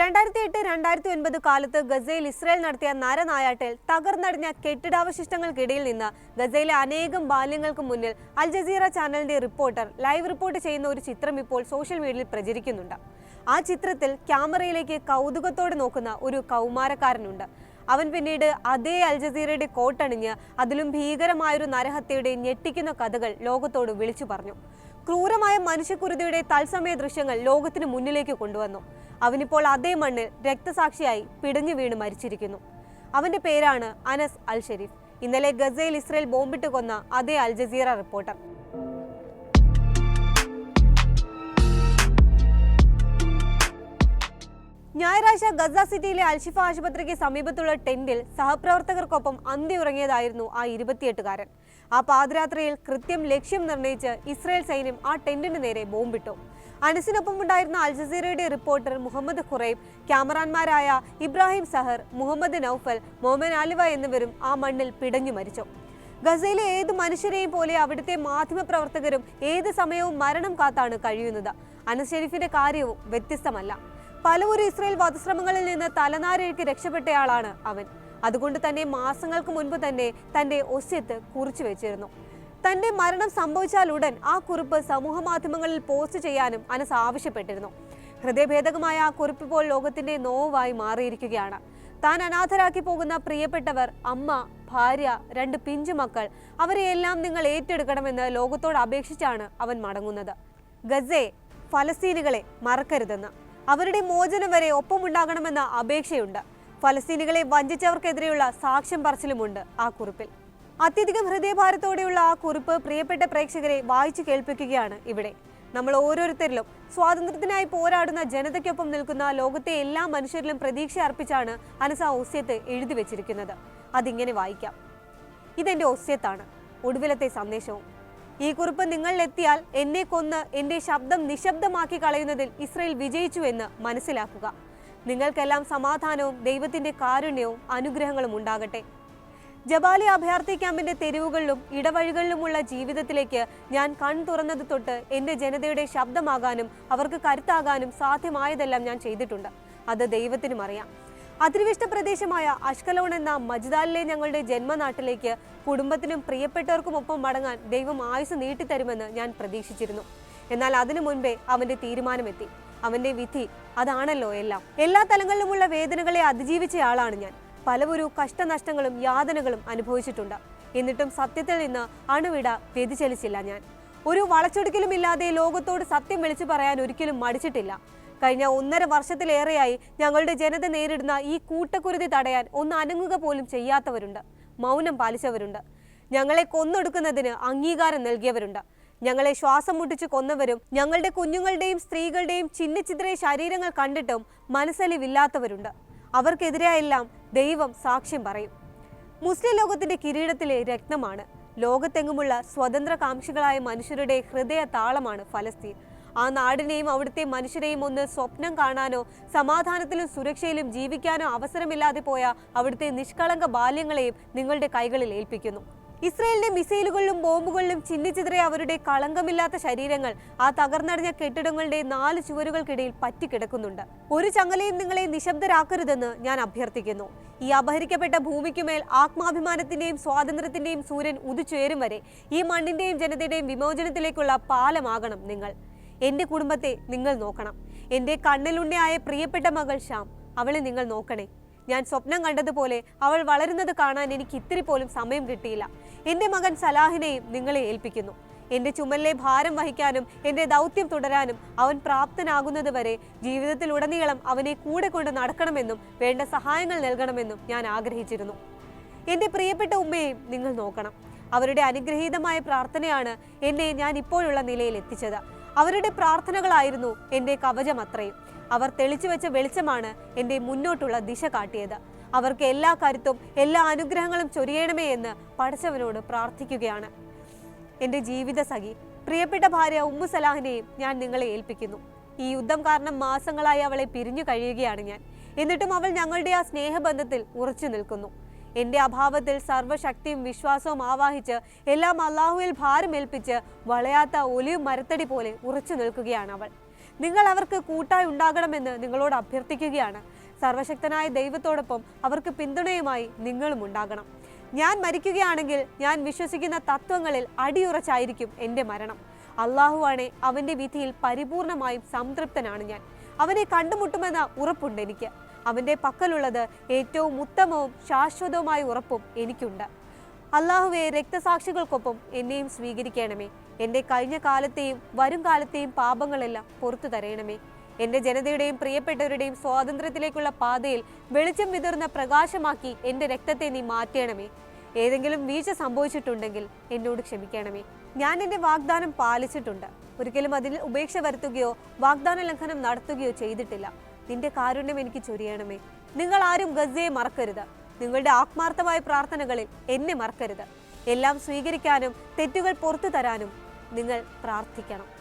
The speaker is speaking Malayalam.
രണ്ടായിരത്തി എട്ട് രണ്ടായിരത്തി ഒൻപത് കാലത്ത് ഗസയിൽ ഇസ്രായേൽ നടത്തിയ നരനായാട്ടിൽ തകർന്നടിഞ്ഞ കെട്ടിടാവശിഷ്ടങ്ങൾക്കിടയിൽ നിന്ന് ഗസയിലെ അനേകം ബാല്യങ്ങൾക്ക് മുന്നിൽ അൽ ജസീറ ചാനലിന്റെ റിപ്പോർട്ടർ ലൈവ് റിപ്പോർട്ട് ചെയ്യുന്ന ഒരു ചിത്രം ഇപ്പോൾ സോഷ്യൽ മീഡിയയിൽ പ്രചരിക്കുന്നുണ്ട്. ആ ചിത്രത്തിൽ ക്യാമറയിലേക്ക് കൗതുകത്തോടെ നോക്കുന്ന ഒരു കൗമാരക്കാരനുണ്ട്. അവൻ പിന്നീട് അതേ അൽ ജസീറയുടെ കോട്ടണിഞ്ഞ് അതിലും ഭീകരമായൊരു നരഹത്യയുടെ ഞെട്ടിക്കുന്ന കഥകൾ ലോകത്തോട് വിളിച്ചു പറഞ്ഞു. ക്രൂരമായ മനുഷ്യക്കുരുതിയുടെ തത്സമയ ദൃശ്യങ്ങൾ ലോകത്തിന് മുന്നിലേക്ക് കൊണ്ടുവന്നു. അവനിപ്പോൾ അതേ മണ്ണിൽ രക്തസാക്ഷിയായി പിടഞ്ഞു വീണ് മരിച്ചിരിക്കുന്നു. അവന്റെ പേരാണ് അനസ് അൽ ഷെരീഫ്. ഇന്നലെ ഗസയിൽ ഇസ്രയേൽ ബോംബിട്ട് കൊന്ന അതേ അൽ ജസീറ റിപ്പോർട്ടർ. ഞായറാഴ്ച ഗസ സിറ്റിയിലെ അൽഷിഫ ആശുപത്രിക്ക് സമീപത്തുള്ള ടെന്റിൽ സഹപ്രവർത്തകർക്കൊപ്പം അന്തിയുറങ്ങിയതായിരുന്നു ആ ഇരുപത്തിയെട്ടുകാരൻ. ആ പാതിരാത്രിയിൽ കൃത്യം ലക്ഷ്യം നിർണയിച്ച് ഇസ്രയേൽ സൈന്യം ആ ടെന്റിന് നേരെ ബോംബിട്ടു. അനസിനൊപ്പം ഉണ്ടായിരുന്ന അൽജസീറയുടെ reporter Muhammad ഖുറൈബ് ക്യാമറാന്മാരായ Ibrahim Zaher Mohammed Noufal Moamen Aliwa എന്നിവരും ആ മണ്ണിൽ പിടഞ്ഞു മരിച്ചു. ഗസയിലെ ഏത് മനുഷ്യരെയും പോലെ അവിടുത്തെ മാധ്യമപ്രവർത്തകരും ഏത് സമയവും മരണം കാത്താണ് കഴിയുന്നത്? അനസ് ഷെരീഫിന്റെ കാര്യവും വ്യത്യസ്തമല്ല. പലവരും ഇസ്രയേൽ വധശ്രമങ്ങളിൽ നിന്ന് തലനാരിഴയ്ക്ക് രക്ഷപ്പെട്ടയാളാണ് അവൻ. അതുകൊണ്ട് തന്നെ മാസങ്ങൾക്ക് മുൻപ് തന്നെ തന്റെ ഒസ്യത്ത് കുറിച്ചു വെച്ചിരുന്നു. തന്റെ മരണം സംഭവിച്ചാൽ ഉടൻ ആ കുറിപ്പ് സമൂഹ മാധ്യമങ്ങളിൽ പോസ്റ്റ് ചെയ്യാനും അനസ് ആവശ്യപ്പെട്ടിരുന്നു. ഹൃദയഭേദകമായ ആ കുറിപ്പ് ഇപ്പോൾ ലോകത്തിന്റെ നോവായി മാറിയിരിക്കുകയാണ്. താൻ അനാഥരാക്കി പോകുന്ന പ്രിയപ്പെട്ടവർ അമ്മ ഭാര്യ രണ്ട് പിഞ്ചു മക്കൾ അവരെയെല്ലാം നിങ്ങൾ ഏറ്റെടുക്കണമെന്ന് ലോകത്തോട് അപേക്ഷിച്ചാണ് അവൻ മടങ്ങുന്നത്. ഗസെ ഫലസ്തീനുകളെ മറക്കരുതെന്ന്. അവരുടെ മോചനം വരെ ഒപ്പമുണ്ടാകണമെന്ന അപേക്ഷയുണ്ട്. ഫലസ്തീനുകളെ വഞ്ചിച്ചവർക്കെതിരെയുള്ള സാക്ഷ്യം പറച്ചിലുമുണ്ട് ആ കുറിപ്പിൽ. അത്യധികം ഹൃദയഭാരത്തോടെയുള്ള ആ കുറിപ്പ് പ്രിയപ്പെട്ട പ്രേക്ഷകരെ വായിച്ചു കേൾപ്പിക്കുകയാണ് ഇവിടെ. നമ്മൾ ഓരോരുത്തരിലും സ്വാതന്ത്ര്യത്തിനായി പോരാടുന്ന ജനതയ്ക്കൊപ്പം നിൽക്കുന്ന ലോകത്തെ എല്ലാ മനുഷ്യരിലും പ്രതീക്ഷ അർപ്പിച്ചാണ് അനസ ഒസ്യത്ത് എഴുതി വെച്ചിരിക്കുന്നത്. അതിങ്ങനെ വായിക്കാം. ഇതെന്റെ ഒസ്യത്താണ് ഒടുവിലത്തെ സന്ദേശവും. ഈ കുറിപ്പ് നിങ്ങളിലെത്തിയാൽ എന്നെ കൊന്ന് എന്റെ ശബ്ദം നിശബ്ദമാക്കി കളയുന്നതിൽ ഇസ്രയേൽ വിജയിച്ചു എന്ന് മനസ്സിലാക്കുക. നിങ്ങൾക്കെല്ലാം സമാധാനവും ദൈവത്തിന്റെ കാരുണ്യവും അനുഗ്രഹങ്ങളും ഉണ്ടാകട്ടെ. ജബാലി അഭയാർത്ഥി ക്യാമ്പിന്റെ തെരുവുകളിലും ഇടവഴികളിലുമുള്ള ജീവിതത്തിലേക്ക് ഞാൻ കൺ തുറന്നത് തൊട്ട് എന്റെ ജനതയുടെ ശബ്ദമാകാനും അവർക്ക് കരുത്താകാനും സാധ്യമായതെല്ലാം ഞാൻ ചെയ്തിട്ടുണ്ട്. അത് ദൈവത്തിനും അറിയാം. അധിനിവിഷ്ട പ്രദേശമായ അഷ്കലോൺ എന്ന മജ്ദാലിലെ ഞങ്ങളുടെ ജന്മനാട്ടിലേക്ക് കുടുംബത്തിനും പ്രിയപ്പെട്ടവർക്കുമൊപ്പം മടങ്ങാൻ ദൈവം ആയുസ് നീട്ടിത്തരുമെന്ന് ഞാൻ പ്രതീക്ഷിച്ചിരുന്നു. എന്നാൽ അതിനു മുൻപേ അവന്റെ തീരുമാനമെത്തി. അവന്റെ വിധി അതാണല്ലോ എല്ലാം. എല്ലാ തലങ്ങളിലുമുള്ള വേദനകളെ അതിജീവിച്ചയാളാണ് ഞാൻ. പലവരു കഷ്ടനഷ്ടങ്ങളും യാതനകളും അനുഭവിച്ചിട്ടുണ്ട്. എന്നിട്ടും സത്യത്തിൽ നിന്ന് അണുവിട വ്യതിചലിച്ചില്ല ഞാൻ. ഒരു വളച്ചൊടുക്കലും ഇല്ലാതെ ലോകത്തോട് സത്യം വിളിച്ചു പറയാൻ ഒരിക്കലും മടിച്ചിട്ടില്ല. കഴിഞ്ഞ ഒന്നര വർഷത്തിലേറെയായി ഞങ്ങളുടെ ജനത നേരിടുന്ന ഈ കൂട്ടക്കുരുതി തടയാൻ ഒന്ന് അനങ്ങുക പോലും ചെയ്യാത്തവരുണ്ട്. മൗനം പാലിച്ചവരുണ്ട്. ഞങ്ങളെ കൊന്നൊടുക്കുന്നതിന് അംഗീകാരം നൽകിയവരുണ്ട്. ഞങ്ങളെ ശ്വാസം മുട്ടിച്ച് കൊന്നവരും ഞങ്ങളുടെ കുഞ്ഞുങ്ങളുടെയും സ്ത്രീകളുടെയും ചിന്നച്ചിത്രയ ശരീരങ്ങൾ കണ്ടിട്ടും മനസ്സലിവില്ലാത്തവരുണ്ട്. അവർക്കെതിരെയെല്ലാം ദൈവം സാക്ഷ്യം പറയും. മുസ്ലിം ലോകത്തിന്റെ കിരീടത്തിലെ രക്തമാണ് ലോകത്തെങ്ങുമുള്ള സ്വതന്ത്ര കാംക്ഷികളായ മനുഷ്യരുടെ ഹൃദയ താളമാണ് ഫലസ്തീൻ. ആ നാടിനെയും അവിടുത്തെ മനുഷ്യരെയും ഒന്ന് സ്വപ്നം കാണാനോ സമാധാനത്തിലും സുരക്ഷയിലും ജീവിക്കാനോ അവസരമില്ലാതെ പോയ അവിടുത്തെ നിഷ്കളങ്ക ബാല്യങ്ങളെയും നിങ്ങളുടെ കൈകളിൽ ഏൽപ്പിക്കുന്നു. ഇസ്രയേലിന്റെ മിസൈലുകളിലും ബോംബുകളിലും ചിന്നിച്ചിതറിയ അവരുടെ കളങ്കമില്ലാത്ത ശരീരങ്ങൾ ആ തകർന്നടിഞ്ഞ കെട്ടിടങ്ങളുടെ നാല് ചുവരുകൾക്കിടയിൽ പറ്റിക്കിടക്കുന്നുണ്ട്. ഒരു ചങ്ങലയും നിങ്ങളെ നിശബ്ദരാക്കരുതെന്ന് ഞാൻ അഭ്യർത്ഥിക്കുന്നു. ഈ അപഹരിക്കപ്പെട്ട ഭൂമിക്കുമേൽ ആത്മാഭിമാനത്തിന്റെയും സ്വാതന്ത്ര്യത്തിന്റെയും സൂര്യൻ ഉദിച്ചുയരും വരെ ഈ മണ്ണിന്റെയും ജനതയുടെയും വിമോചനത്തിലേക്കുള്ള പാലമാകണം നിങ്ങൾ. എന്റെ കുടുംബത്തെ നിങ്ങൾ നോക്കണം. എന്റെ കണ്ണിലുണ്ണിയായ പ്രിയപ്പെട്ട മകൾ ശ്യാം അവളെ നിങ്ങൾ നോക്കണേ. ഞാൻ സ്വപ്നം കണ്ടതുപോലെ അവൾ വളരുന്നത് കാണാൻ എനിക്ക് ഇത്തിരി പോലും സമയം കിട്ടിയില്ല. എന്റെ മകൻ സലാഹിനെയും നിങ്ങളെ ഏൽപ്പിക്കുന്നു. എന്റെ ചുമലിലെ ഭാരം വഹിക്കാനും എന്റെ ദൗത്യം തുടരാനും അവൻ പ്രാപ്തനാകുന്നത് വരെ ജീവിതത്തിലുടനീളം അവനെ കൂടെ കൊണ്ട് നടക്കണമെന്നും വേണ്ട സഹായങ്ങൾ നൽകണമെന്നും ഞാൻ ആഗ്രഹിച്ചിരുന്നു. എന്റെ പ്രിയപ്പെട്ട ഉമ്മയെയും നിങ്ങൾ നോക്കണം. അവരുടെ അനുഗ്രഹീതമായ പ്രാർത്ഥനയാണ് എന്നെ ഞാൻ ഇപ്പോഴുള്ള നിലയിൽ എത്തിച്ചത്. അവരുടെ പ്രാർത്ഥനകളായിരുന്നു എന്റെ കവചം അത്രയും. അവർ തെളിച്ചു വെച്ച വെളിച്ചമാണ് എന്റെ മുന്നോട്ടുള്ള ദിശ കാട്ടിയത്. അവർക്ക് എല്ലാ കരുത്തും എല്ലാ അനുഗ്രഹങ്ങളും ചൊരിയണമേ എന്ന് പഠിച്ചവനോട് പ്രാർത്ഥിക്കുകയാണ്. എന്റെ ജീവിത സഖി പ്രിയപ്പെട്ട ഭാര്യ ഉമ്മു സലാഹിനെയും ഞാൻ നിങ്ങളെ ഏൽപ്പിക്കുന്നു. ഈ യുദ്ധം കാരണം മാസങ്ങളായി അവളെ പിരിഞ്ഞു കഴിയുകയാണ് ഞാൻ. എന്നിട്ടും അവൾ ഞങ്ങളുടെ ആ സ്നേഹബന്ധത്തിൽ ഉറച്ചു നിൽക്കുന്നു. എന്റെ അഭാവത്തിൽ സർവശക്തിയും വിശ്വാസവും ആവാഹിച്ച് എല്ലാം അള്ളാഹുവിൽ ഭാരമേൽപ്പിച്ച് വളയാത്ത ഒലിയും മരത്തടി പോലെ ഉറച്ചു നിൽക്കുകയാണ് അവൾ. നിങ്ങൾ അവർക്ക് കൂട്ടായി ഉണ്ടാകണമെന്ന് നിങ്ങളോട് അഭ്യർത്ഥിക്കുകയാണ്. സർവശക്തനായ ദൈവത്തോടൊപ്പം അവർക്ക് പിന്തുണയുമായി നിങ്ങളും ഉണ്ടാകണം. ഞാൻ മരിക്കുകയാണെങ്കിൽ ഞാൻ വിശ്വസിക്കുന്ന തത്വങ്ങളിൽ അടിയുറച്ചായിരിക്കും എന്റെ മരണം. അള്ളാഹുവാണെ അവന്റെ വിധിയിൽ പരിപൂർണമായും സംതൃപ്തനാണ് ഞാൻ. അവനെ കണ്ടുമുട്ടുമെന്ന ഉറപ്പുണ്ട് എനിക്ക്. അവന്റെ പക്കലുള്ളത് ഏറ്റവും ഉത്തമവും ശാശ്വതവുമായ ഉറപ്പും എനിക്കുണ്ട്. അള്ളാഹുവെ രക്തസാക്ഷികൾക്കൊപ്പം എന്നെയും സ്വീകരിക്കണമേ. എന്റെ കഴിഞ്ഞ കാലത്തെയും വരും കാലത്തെയും പാപങ്ങളെല്ലാം പുറത്തു തരയണമേ. എന്റെ ജനതയുടെയും പ്രിയപ്പെട്ടവരുടെയും സ്വാതന്ത്ര്യത്തിലേക്കുള്ള പാതയിൽ വെളിച്ചം വിതർന്ന പ്രകാശമാക്കി എന്റെ രക്തത്തെ നീ മാറ്റണമേ. ഏതെങ്കിലും വീഴ്ച സംഭവിച്ചിട്ടുണ്ടെങ്കിൽ എന്നോട് ക്ഷമിക്കണമേ. ഞാൻ എന്റെ വാഗ്ദാനം പാലിച്ചിട്ടുണ്ട്. ഒരിക്കലും അതിൽ ഉപേക്ഷ വരുത്തുകയോ വാഗ്ദാന ലംഘനം നടത്തുകയോ ചെയ്തിട്ടില്ല. നിന്റെ കാരുണ്യം എനിക്ക് ചൊരിയണമേ. നിങ്ങൾ ആരും ഗസയെ മറക്കരുത്. നിങ്ങളുടെ ആത്മാർത്ഥമായ പ്രാർത്ഥനകളിൽ എന്നെ മറക്കരുത്. എല്ലാം സ്വീകരിക്കാനും തെറ്റുകൾ പുറത്തു തരാനും നിങ്ങൾ പ്രാർത്ഥിക്കണം.